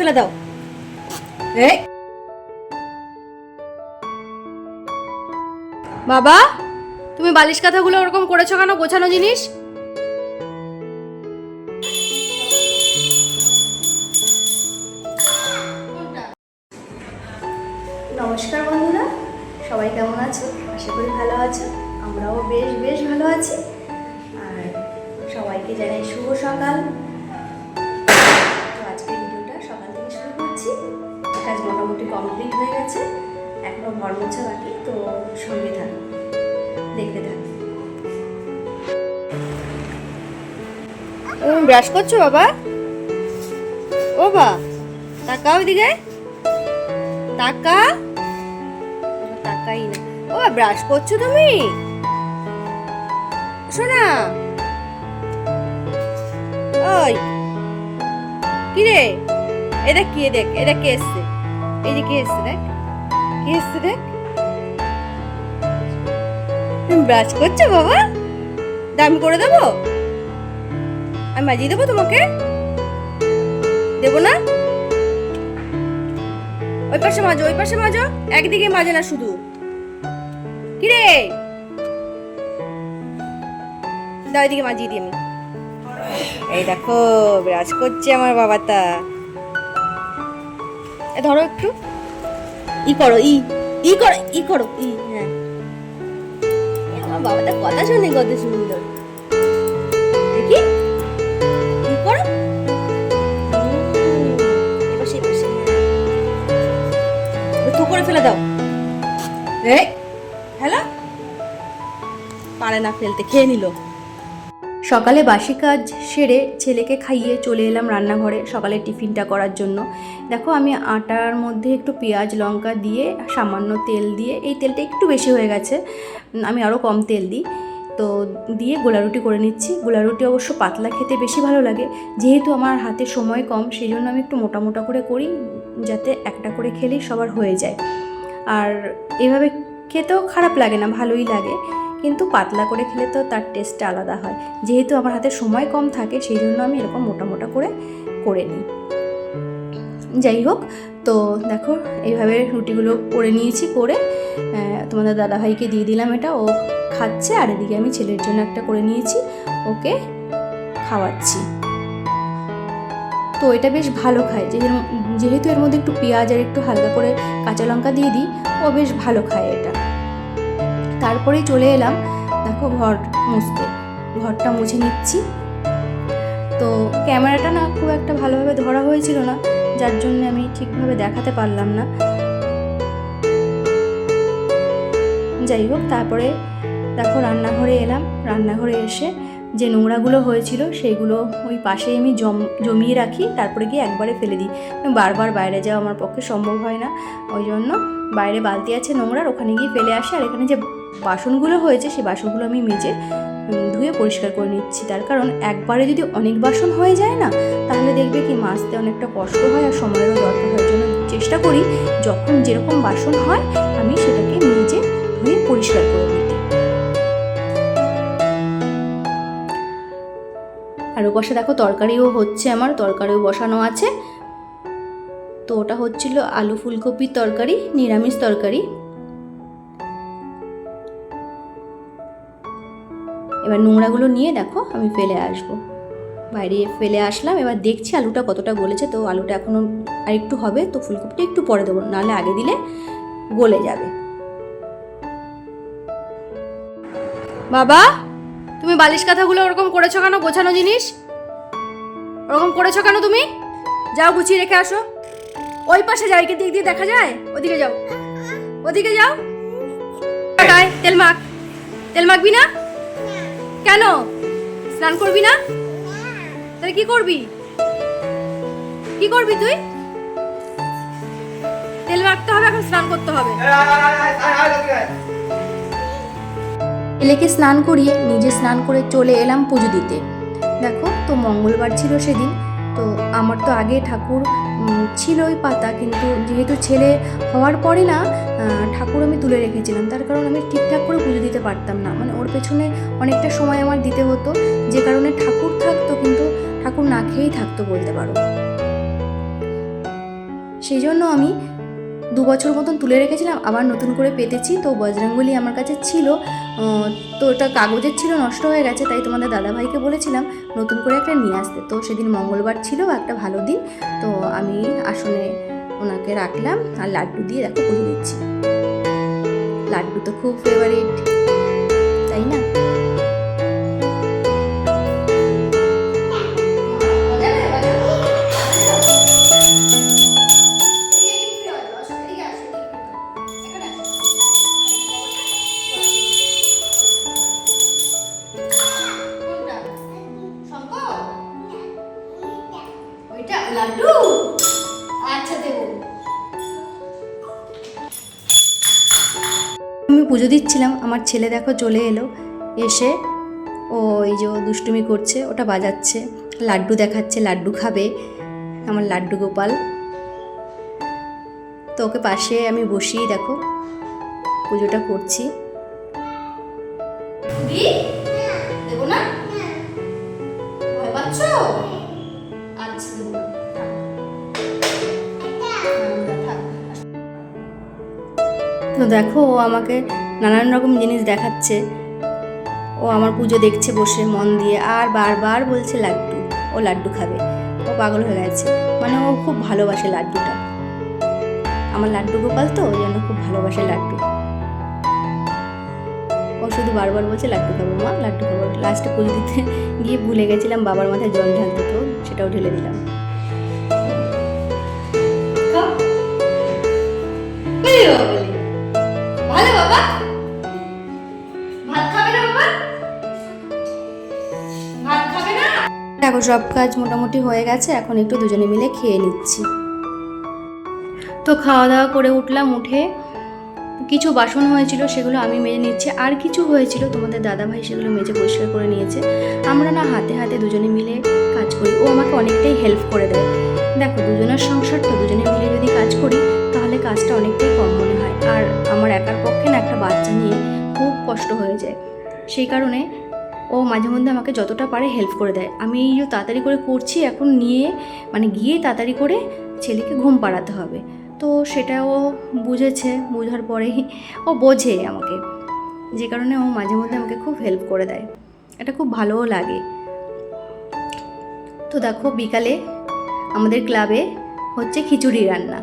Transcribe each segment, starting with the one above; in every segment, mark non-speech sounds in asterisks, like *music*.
ফেলে দাও। বাবা, তুমি বালিশ কাঁথাগুলো ওরকম করেছ কেন? গোছানো জিনিস? নমস্কার বন্ধুরা, সবাই কেমন আছো? আশা করি ভালো আছো। আমরাও বেশ বেশ ভালো আছি। আর সবাইকে জানাই শুভ সকাল। শুরু কাজ মোটামুটি কমপ্লিট হয়ে গেছে। এখনও ঘর মোছা বাকি, তো সঙ্গে থাকো, দেখতে থাকো। ব্রাশ করছ বাবা? ও বা, তাকাও এদিকে। তাকা। তাকাই না। ও ব্রাশ করছ তুমি? শোনা। ওই। কি রে এটা কি দেখ, এটা কে এসছে? এই যে কে এসছে দেখ, কে এসছে দেখ? তুমি ব্রাশ করছ বাবা? দামি করে দেবো? আমি মাজিয়ে দেবো তোমাকে? দেবো না? ওই পাশে মাজো, ওই পাশে মাজো। একদিকে মাজে না শুধু। কি রে? দাও এদিকে মাজিয়ে দিই আমি। এই দেখো ব্রাশ করছে আমার বাবাটা। এ ধরো একটু। ই করো ই ই করো ই করো ই হ্যাঁ। আমার বাবাটা কথা শুনে কত সুন্দর। দেখি। ই করো। এবার সেই পাশে, হ্যাঁ। করে ফেলে দাও। এই হ্যালো? পারে না ফেলতে খেয়ে নিল। সকালে বাসি কাজ সেরে ছেলেকে খাইয়ে চলে এলাম রান্নাঘরে সকালে টিফিনটা করার জন্য। দেখো, আমি আটার মধ্যে একটু পেঁয়াজ, লঙ্কা দিয়ে, সামান্য তেল দিয়ে, এই তেলটা একটু বেশি হয়ে গেছে, আমি আরও কম তেল দিই। তো দিয়ে গোলা রুটি করে নিচ্ছি। গোলা রুটি অবশ্য পাতলা খেতে বেশি ভালো লাগে, যেহেতু আমার হাতে সময় কম সেই জন্য আমি একটু মোটা মোটা করে করি, যাতে একটা করে খেলেই সবার হয়ে যায়। আর এভাবে খেতেও খারাপ লাগে না, ভালোই লাগে। কিন্তু পাতলা করে খেলে তো তার টেস্টটা আলাদা হয়। যেহেতু আমার হাতে সময় কম থাকে সেই জন্য আমি এরকম মোটা মোটা করে করে নিই। যাই হোক, তো দেখো, এইভাবে রুটিগুলো করে নিয়েছি করে তোমাদের দাদাভাইকে দিয়ে দিলাম এটা। ও খাচ্ছে আর এদিকে আমি ছেলের জন্য একটা করে নিয়েছি, ওকে খাওয়াচ্ছি। তো এটা বেশ ভালো খায়। যেহেতু এর মধ্যে একটু পেঁয়াজ আর একটু হালকা করে কাঁচা লঙ্কা দিয়ে দিই, ও বেশ ভালো খায় এটা। তারপরেই চলে এলাম। দেখো ঘর মুছতে। ঘরটা মুছে নিচ্ছি। তো ক্যামেরাটা না খুব একটা ভালোভাবে ধরা হয়েছিল না, যার জন্য আমি ঠিকভাবে দেখাতে পারলাম না। যাই হোক, তারপরে দেখো রান্নাঘরে এলাম। রান্নাঘরে এসে যে নোংরাগুলো হয়েছিল সেইগুলো ওই পাশেই আমি জম, জমিয়ে রাখি। তারপরে গিয়ে একবারে ফেলে দিই। বারবার বাইরে যাওয়া আমার পক্ষে সম্ভব হয় না। ওই জন্য বাইরে বালতি আছে নোংরার, ওখানে গিয়ে ফেলে আসি। আর এখানে যে বাসনগুলো হয়েছে সেই বাসনগুলো আমি মেজে ধুয়ে পরিষ্কার করে নিচ্ছি। তার কারণ একবারে যদি অনেক বাসন হয়ে যায় না, তাহলে দেখবে কি মাজতে অনেকটা কষ্ট হয় আর সময়েরও দরকার হয়। জন্য চেষ্টা করি যখন যেরকম বাসন হয়, আমি সেটাকে মেজে, ধুয়ে পরিষ্কার করে নিতে। আর ও পাশে দেখো তরকারিও হচ্ছে আমার, তরকারিও বসানো আছে। তো ওটা হচ্ছিল আলু ফুলকপির তরকারি, নিরামিষ তরকারি। এবার নোংরাগুলো নিয়ে দেখো আমি ফেলে আসব। বাইরে ফেলে আসলাম এবার দেখছি আলুটা কতটা গলেছে। তো আলুটা এখনও আর একটু হবে তো ফুলকপিটা একটু পরে দেবো নাহলে আগে দিলে গলে যাবে। বাবা তুমি বালিশ কাঁথাগুলো ওরকম করেছ কেন? গোছানো জিনিস? ওরকম করেছ কেন তুমি? যাও গুছিয়ে রেখে আসো। ওই পাশে যাও একে দিক দিয়ে দেখা যায়? ওদিকে যাও। ওদিকে যাও। তেল মাখ। তেল মাখবি না? কেন? স্নান করবি না? তাহলে কি করবি? কি করবি তুই? তেল মাখতে হবে এখন স্নান করতে হবে। ছেলেকে স্নান করিয়ে নিজে স্নান করে চলে এলাম পুজো দিতে। দেখো তো মঙ্গলবার ছিল সেদিন তো আমার তো আগে ঠাকুর উম, ছিল ওই পাতা কিন্তু যেহেতু ছেলে হওয়ার পরে না ঠাকুর আমি তুলে রেখেছিলাম। তার কারণ আমি ঠিকঠাক করে পুজো দিতে পারতাম না। মানে ওর পেছনে অনেকটা সময় আমার দিতে হতো। যে কারণে ঠাকুর থাকতো কিন্তু ঠাকুর না খেয়েই থাকতো বলতে পারো। সেই জন্য আমি দু বছর মতন তুলে রেখেছিলাম, আবার নতুন করে পেতেছি। তো বজরঙ্গলি আমার কাছে ছিল। তো ওটা কাগজের ছিল, নষ্ট হয়ে গেছে, তাই তোমাদের দাদাভাইকে বলেছিলাম নতুন করে একটা নিয়ে আসতে। তো সেদিন মঙ্গলবার ছিল, একটা ভালো দিন। তো আমি আসনে ওনাকে রাখলাম, আর লাড্ডু দিয়ে দেখো পুজো দিচ্ছি। লাড্ডু তো খুব ফেভারিট তাই না? পুজো দিচ্ছিলাম আমার ছেলে দেখো চলে এলো এসে ও এই যে দুষ্টুমি করছে ওটা বাজাচ্ছে লাড্ডু দেখাচ্ছে লাড্ডু খাবে আমার লাড্ডু গোপাল। তো ওকে পাশে আমি বসিয়ে দেখো পুজোটা করছি। দেবো না? ভয় পাচ্ছ? আচ্ছা দেবো না। তো দেখো ও আমাকে নানান রকম জিনিস দেখাচ্ছে। ও আমার পুজো দেখছে বসে, মন দিয়ে আর বারবার বলছে, লাড্ডু, ও লাড্ডু খাবে। ও পাগল হয়ে গেছে। মানে ও খুব ভালোবাসে লাড্ডুটা। আমার লাড্ডু গোপাল তো, ওই জন্য খুব ভালোবাসে লাড্ডু। ও শুধু বারবার বলছে, লাড্ডু খাব মা, লাড্ডু খাব। লাস্টে পুজো দিতে গিয়ে ভুলে গেছিলাম, বাবার মাথায় জল ঢালতে, তো সেটাও ঢেলে দিলাম। দেখো, সব কাজ মোটামুটি হয়ে গেছে, এখন একটু দুজনে মিলে খেয়ে নিচ্ছি। তো খাওয়া দাওয়া করে উঠলাম, উঠে কিছু বাসন হয়েছিল, সেগুলো আমি মেজে নিচ্ছি। আর কিছু হয়েছিল, তোমাদের দাদা ভাই সেগুলো মেজে পরিষ্কার করে নিয়েছে। আমরা না হাতে হাতে দুজনে মিলে কাজ করি। ও আমাকে অনেকটাই হেল্প করে দেয়। দেখো, দুজনের সংসার তো, দুজনে মিলে যদি কাজ করি, তাহলে কাজটা অনেকটাই কম মনে হয়। আর আমার একার পক্ষে না একটা বাচ্চা নিয়ে খুব কষ্ট হয়ে যায়। সেই কারণে ও মাঝে মধ্যে আমাকে যতটা পারে হেল্প করে দেয়। আমি এই তাড়াতাড়ি করে করছি, এখন নিয়ে মানে গিয়ে তাড়াতাড়ি করে ছেলেকে ঘুম পাড়াতে হবে। তো সেটা ও বুঝেছে, বোঝার পরেই ও বোঝে আমাকে। যে কারণে ও মাঝে মধ্যে আমাকে খুব হেল্প করে দেয়। এটা খুব ভালোও লাগে। তো দেখো, বিকালে আমাদের ক্লাবে হচ্ছে খিচুড়ি রান্না।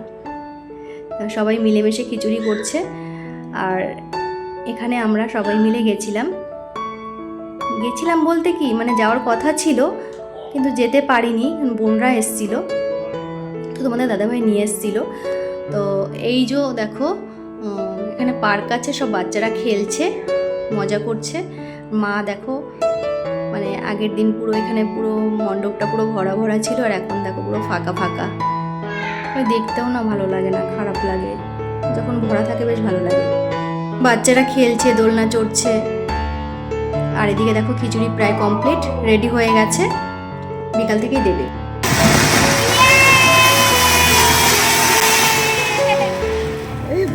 সবাই মিলেমিশে খিচুড়ি করছে। আর এখানে আমরা সবাই মিলে গেছিলাম। গেছিলাম বলতে কি মানে যাওয়ার কথা ছিল, কিন্তু যেতে পারিনি, বোনরা এসছিল। তো তোমাদের দাদাভাই নিয়ে এসছিল। তো এই যে দেখো এখানে পার্ক আছে, সব বাচ্চারা খেলছে, মজা করছে। মা দেখো মানে আগের দিন পুরো এখানে পুরো মণ্ডপটা পুরো ভরা ভরা ছিল, আর এখন দেখো পুরো ফাঁকা ফাঁকা। দেখতেও না ভালো লাগে না, খারাপ লাগে। যখন ভরা থাকে বেশ ভালো লাগে। বাচ্চারা খেলছে, দোলনা চড়ছে। আর এদিকে দেখো খিচুড়ি প্রায় কমপ্লিট রেডি হয়ে গেছে। বিকাল থেকেই দেবে।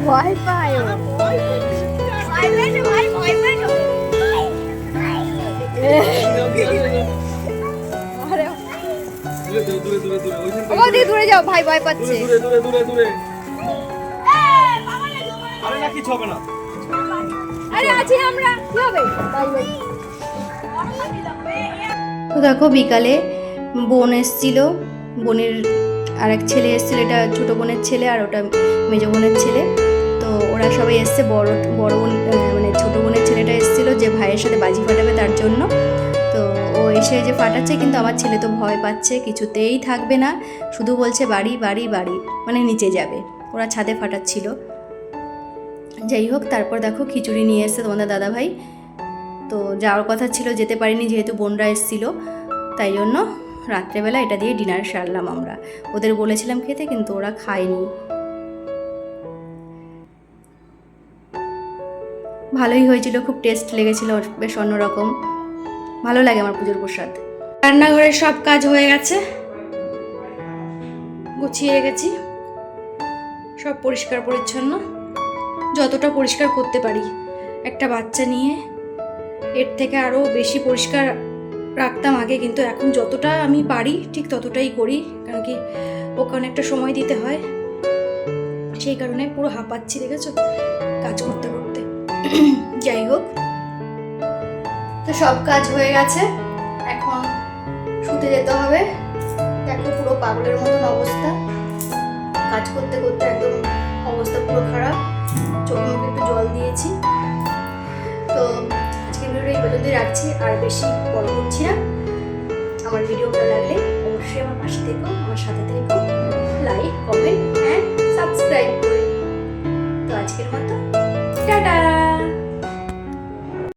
ভয় পায় দূরে যাও ভাই ভয় পাচ্ছে। দূরে দূরে দূরে দূরে। আরে না কিছু হবে না। আরে আছি আমরা। কি হবে? ভাই ভাই। তো দেখো বিকালে বোন এসছিল, বোনের আরেক ছেলে এসছিল, এটা ছোটো বোনের ছেলে আর ওটা মেজো বোনের ছেলে। তো ওরা সবাই এসছে, বড় বড় বোন মানে ছোটো বোনের ছেলেটা এসছিল যে ভাইয়ের সাথে বাজি ফাটাবে তার জন্য। তো ও এসে যে ফাটাচ্ছে, কিন্তু আমার ছেলে তো ভয় পাচ্ছে, কিছুতেই থাকবে না, শুধু বলছে বাড়ি বাড়ি বাড়ি মানে নিচে যাবে। ওরা ছাদে ফাটাচ্ছিল। যাই হোক, তারপর দেখো খিচুড়ি নিয়ে এসছে তোমাদের দাদাভাই। তো যাওয়ার কথা ছিল, যেতে পারিনি যেহেতু বোনরা এসেছিল। তাই জন্য রাত্রেবেলা এটা দিয়ে ডিনার সারলাম আমরা। ওদের বলেছিলাম খেতে, কিন্তু ওরা খায়নি। ভালোই হয়েছিল, খুব টেস্ট লেগেছিল, বেশ অন্যরকম। ভালো লাগে আমার পুজোর প্রসাদ। রান্নাঘরের সব কাজ হয়ে গেছে। গুছিয়ে রেখেছি। সব পরিষ্কার পরিচ্ছন্ন। যতটা পরিষ্কার করতে পারি। একটা বাচ্চা নিয়ে এর থেকে আরও বেশি পরিষ্কার রাখতাম আগে, কিন্তু এখন যতটা আমি পারি, ঠিক ততটাই করি, কারণ কি ওকে অনেকটা সময় দিতে হয়। সেই কারণে পুরো হাঁপাচ্ছি, দেখেছ? কাজ করতে করতে। *clears throat* যাই হোক। তো সব কাজ হয়ে গেছে। এখন শুতে যেতে হবে। দেখো পুরো পাগলের মতন অবস্থা। কাজ করতে করতে একদম বেশি বড় করছি না। আমার ভিডিও ভালো লাগলে অবশ্যই আমার পাশে থেকো, আমার সাথে থেকো। লাইক কমেন্ট অ্যান্ড সাবস্ক্রাইব করে তো আজকের মতো